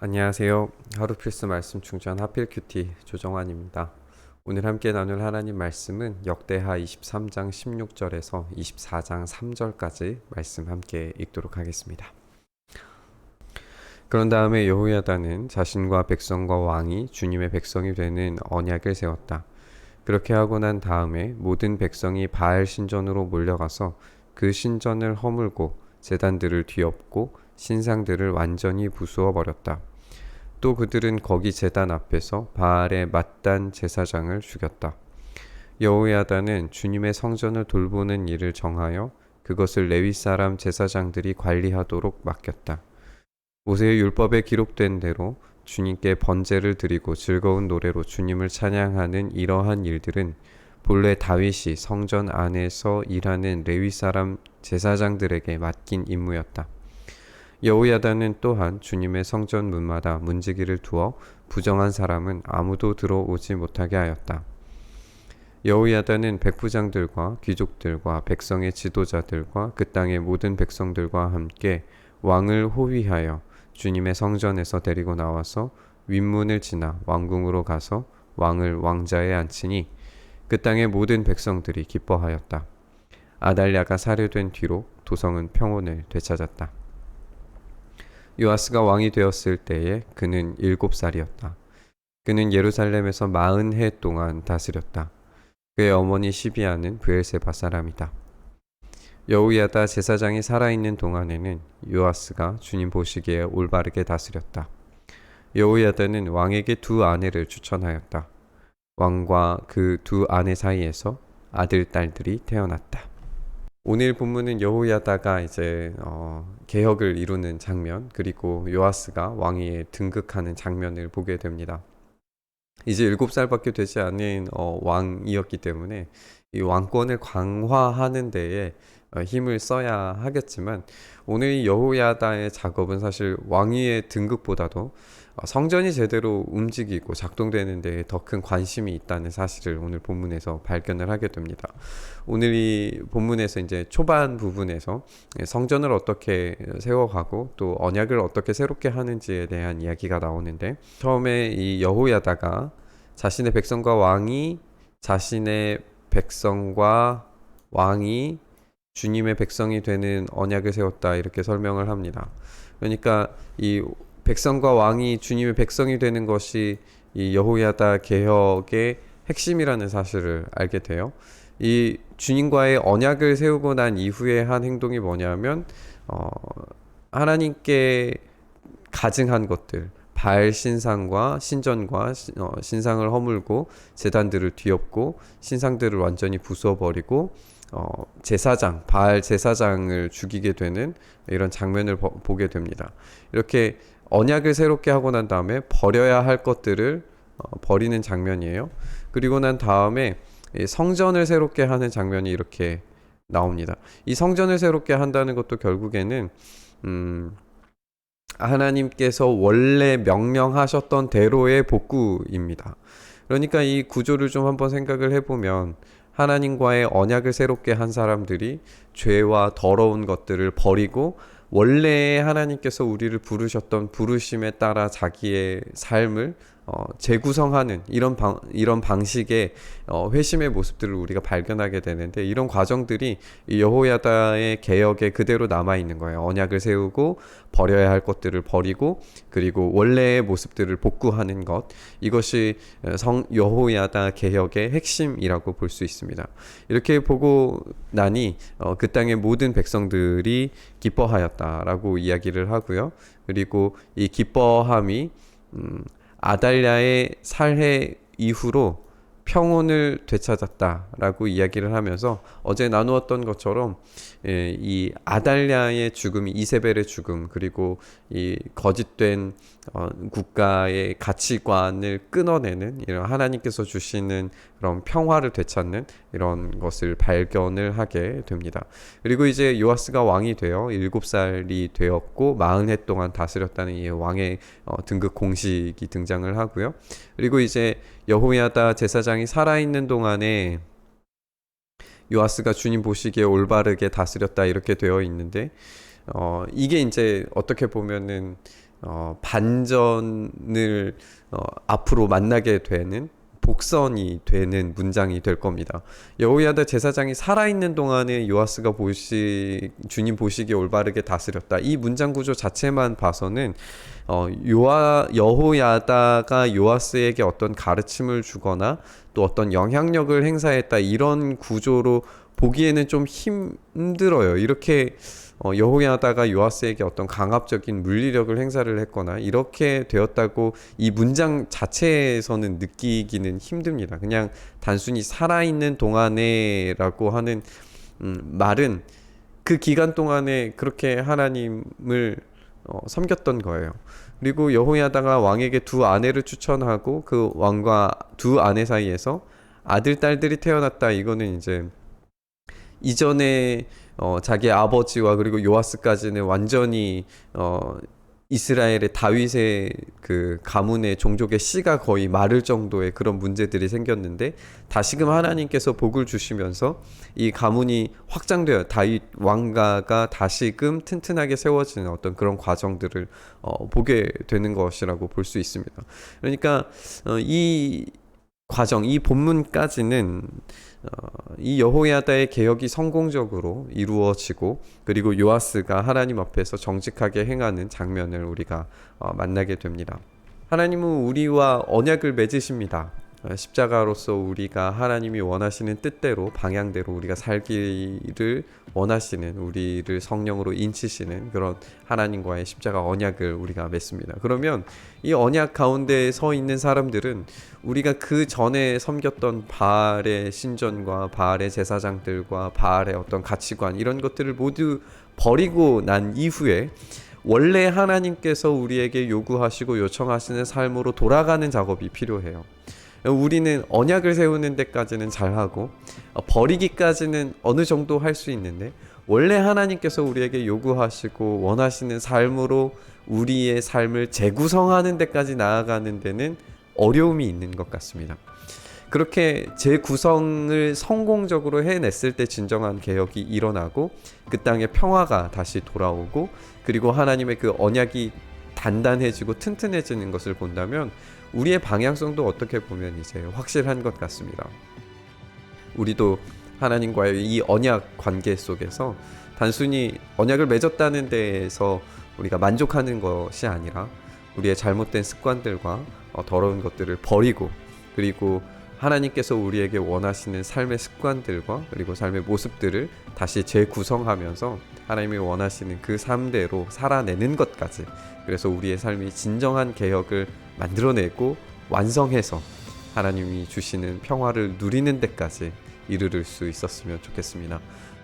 안녕하세요. 하루 필수 말씀 충전 하필 큐티 조정환입니다. 오늘 함께 나눌 하나님 말씀은 역대하 23장 16절에서 24장 3절까지 말씀 함께 읽도록 하겠습니다. 그런 다음에 여호야다는 자신과 백성과 왕이 주님의 백성이 되는 언약을 세웠다. 그렇게 하고 난 다음에 모든 백성이 바알 신전으로 몰려가서 그 신전을 허물고 제단들을 뒤엎고 신상들을 완전히 부수어 버렸다. 또 그들은 거기 제단 앞에서 바알의 맞단 제사장을 죽였다. 여호야다는 주님의 성전을 돌보는 일을 정하여 그것을 레위 사람 제사장들이 관리하도록 맡겼다. 모세의 율법에 기록된 대로 주님께 번제를 드리고 즐거운 노래로 주님을 찬양하는 이러한 일들은 본래 다윗이 성전 안에서 일하는 레위 사람 제사장들에게 맡긴 임무였다. 여호야다는 또한 주님의 성전 문마다 문지기를 두어 부정한 사람은 아무도 들어오지 못하게 하였다. 여호야다는 백부장들과 귀족들과 백성의 지도자들과 그 땅의 모든 백성들과 함께 왕을 호위하여 주님의 성전에서 데리고 나와서 윗문을 지나 왕궁으로 가서 왕을 왕자에 앉히니 그 땅의 모든 백성들이 기뻐하였다. 아달랴가 살해된 뒤로 도성은 평온을 되찾았다. 요아스가 왕이 되었을 때에 그는 일곱 살이었다. 그는 예루살렘에서 마흔 해 동안 다스렸다. 그의 어머니 시비아는 브엘세바 사람이다. 여우야다 제사장이 살아있는 동안에는 요아스가 주님 보시기에 올바르게 다스렸다. 여우야다는 왕에게 두 아내를 추천하였다. 왕과 그 두 아내 사이에서 아들 딸들이 태어났다. 오늘 본문은 여호야다가 이제 어, 개혁을 이루는 장면 그리고 요아스가 왕위에 등극하는 장면을 보게 됩니다. 이제 일곱 살밖에 되지 않은 어, 왕이었기 때문에 이 왕권을 강화하는 데에 어, 힘을 써야 하겠지만 오늘 이 여호야다의 작업은 사실 왕위의 등극보다도 어, 성전이 제대로 움직이고 작동되는 데에 더큰 관심이 있다는 사실을 오늘 본문에서 발견을 하게 됩니다. 오늘 이 본문에서 이제 초반 부분에서 성전을 어떻게 세워가고 또 언약을 어떻게 새롭게 하는지에 대한 이야기가 나오는데 처음에 이 여호야다가 자신의 백성과 왕이 자신의 백성과 왕이 주님의 백성이 되는 언약을 세웠다 이렇게 설명을 합니다. 그러니까 이 백성과 왕이 주님의 백성이 되는 것이 이 여호야다 개혁의 핵심이라는 사실을 알게 돼요. 이 주님과의 언약을 세우고 난 이후에 한 행동이 뭐냐면 어, 하나님께 가증한 것들 발 신상과 신전과 어, 신상을 허물고 제단들을 뒤엎고 신상들을 완전히 부숴버리고 어, 제사장 바알 제사장을 죽이게 되는 이런 장면을 보, 보게 됩니다. 이렇게 언약을 새롭게 하고 난 다음에 버려야 할 것들을 어, 버리는 장면이에요. 그리고 난 다음에 성전을 새롭게 하는 장면이 이렇게 나옵니다. 이 성전을 새롭게 한다는 것도 결국에는 음, 하나님께서 원래 명령하셨던 대로의 복구입니다. 그러니까 이 구조를 좀 한번 생각을 해보면 하나님과의 언약을 새롭게 한 사람들이 죄와 더러운 것들을 버리고 원래 하나님께서 우리를 부르셨던 부르심에 따라 자기의 삶을 어, 재구성하는 이런 방, 이런 방식의 어, 회심의 모습들을 우리가 발견하게 되는데 이런 과정들이 여호야다의 개혁에 그대로 남아 있는 거예요. 언약을 세우고 버려야 할 것들을 버리고 그리고 원래의 모습들을 복구하는 것 이것이 성 여호야다 개혁의 핵심이라고 볼 수 있습니다. 이렇게 보고 나니 어, 그 땅의 모든 백성들이 기뻐하였다라고 이야기를 하고요. 그리고 이 기뻐함이 음, 아달랴의 살해 이후로 평온을 되찾았다라고 이야기를 하면서 어제 나누었던 것처럼 예, 이 아달랴의 죽음, 이세벨의 죽음, 그리고 이 거짓된 어, 국가의 가치관을 끊어내는 이런 하나님께서 주시는 그런 평화를 되찾는 이런 것을 발견을 하게 됩니다. 그리고 이제 요아스가 왕이 되어 일곱 살이 되었고 마흔 해 동안 다스렸다는 이 왕의 어, 등극 공식이 등장을 하고요. 그리고 이제 여호야다 제사장이 살아 있는 동안에 요아스가 주님 보시기에 올바르게 다스렸다 이렇게 되어 있는데 어 이게 이제 어떻게 보면은 어, 반전을 어, 앞으로 만나게 되는 복선이 되는 문장이 될 겁니다. 여호야다 제사장이 살아있는 동안에 요아스가 보시 주님 보시기에 올바르게 다스렸다. 이 문장 구조 자체만 봐서는 어, 요아 여호야다가 요아스에게 어떤 가르침을 주거나 또 어떤 영향력을 행사했다 이런 구조로 보기에는 좀 힘들어요. 이렇게 어, 여호야다가 요아스에게 어떤 강압적인 물리력을 행사를 했거나 이렇게 되었다고 이 문장 자체에서는 느끼기는 힘듭니다. 그냥 단순히 살아있는 동안에라고 하는 음, 말은 그 기간 동안에 그렇게 하나님을 어, 섬겼던 거예요. 그리고 여호야다가 왕에게 두 아내를 추천하고 그 왕과 두 아내 사이에서 아들 딸들이 태어났다. 이거는 이제 이전에 어, 자기 아버지와 그리고 요아스까지는 완전히 어, 이스라엘의 다윗의 그 가문의 종족의 씨가 거의 마를 정도의 그런 문제들이 생겼는데 다시금 하나님께서 복을 주시면서 이 가문이 확장되어 다윗 왕가가 다시금 튼튼하게 세워지는 어떤 그런 과정들을 어, 보게 되는 것이라고 볼 수 있습니다. 그러니까 어, 이 과정, 이 본문까지는 어, 이 여호야다의 개혁이 성공적으로 이루어지고 그리고 요아스가 하나님 앞에서 정직하게 행하는 장면을 우리가 어, 만나게 됩니다. 하나님은 우리와 언약을 맺으십니다. 어, 십자가로서 우리가 하나님이 원하시는 뜻대로 방향대로 우리가 살기를 원하시는 우리를 성령으로 인치시는 그런 하나님과의 십자가 언약을 우리가 맺습니다. 그러면 이 언약 가운데 서 있는 사람들은 우리가 그 전에 섬겼던 바알의 신전과 바알의 제사장들과 바알의 어떤 가치관 이런 것들을 모두 버리고 난 이후에 원래 하나님께서 우리에게 요구하시고 요청하시는 삶으로 돌아가는 작업이 필요해요. 우리는 언약을 세우는 데까지는 잘하고 어, 버리기까지는 어느 정도 할 수 있는데 원래 하나님께서 우리에게 요구하시고 원하시는 삶으로 우리의 삶을 재구성하는 데까지 나아가는 데는 어려움이 있는 것 같습니다. 그렇게 재구성을 성공적으로 해냈을 때 진정한 개혁이 일어나고 그 땅에 평화가 다시 돌아오고 그리고 하나님의 그 언약이 단단해지고 튼튼해지는 것을 본다면 우리의 방향성도 어떻게 보면 이제 확실한 것 같습니다. 우리도 하나님과의 이 언약 관계 속에서 단순히 언약을 맺었다는 데에서 우리가 만족하는 것이 아니라 우리의 잘못된 습관들과 어, 더러운 것들을 버리고 그리고 하나님께서 우리에게 원하시는 삶의 습관들과 그리고 삶의 모습들을 다시 재구성하면서 하나님이 원하시는 그 삶대로 살아내는 것까지 그래서 우리의 삶이 진정한 개혁을 만들어내고 완성해서 하나님이 주시는 평화를 누리는 데까지 이르를 수 있었으면 좋겠습니다.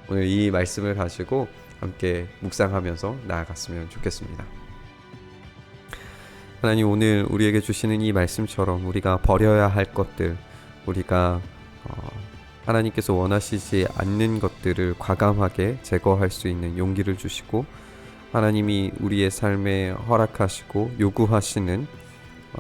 오늘 이 말씀을 가지고 함께 묵상하면서 나아갔으면 좋겠습니다. 하나님 오늘 우리에게 주시는 이 말씀처럼 우리가 버려야 할 것들, 우리가 어, 하나님께서 원하시지 않는 것들을 과감하게 제거할 수 있는 용기를 주시고 하나님이 우리의 삶에 허락하시고 요구하시는 어,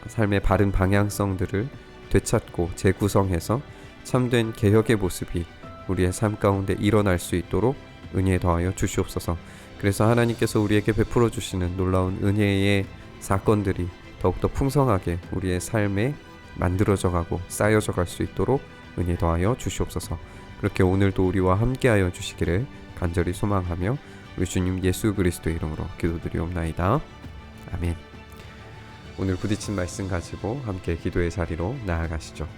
삶의 바른 방향성들을 되찾고 재구성해서 참된 개혁의 모습이 우리의 삶 가운데 일어날 수 있도록 은혜 더하여 주시옵소서. 그래서 하나님께서 우리에게 베풀어 주시는 놀라운 은혜의 사건들이 더욱더 풍성하게 우리의 삶에 만들어져 가고 쌓여져 갈 수 있도록 은혜 더하여 주시옵소서. 그렇게 오늘도 우리와 함께하여 주시기를 간절히 소망하며 우리 주님 예수 그리스도의 이름으로 기도드리옵나이다. 아멘. 오늘 부딪힌 말씀 가지고 함께 기도의 자리로 나아가시죠.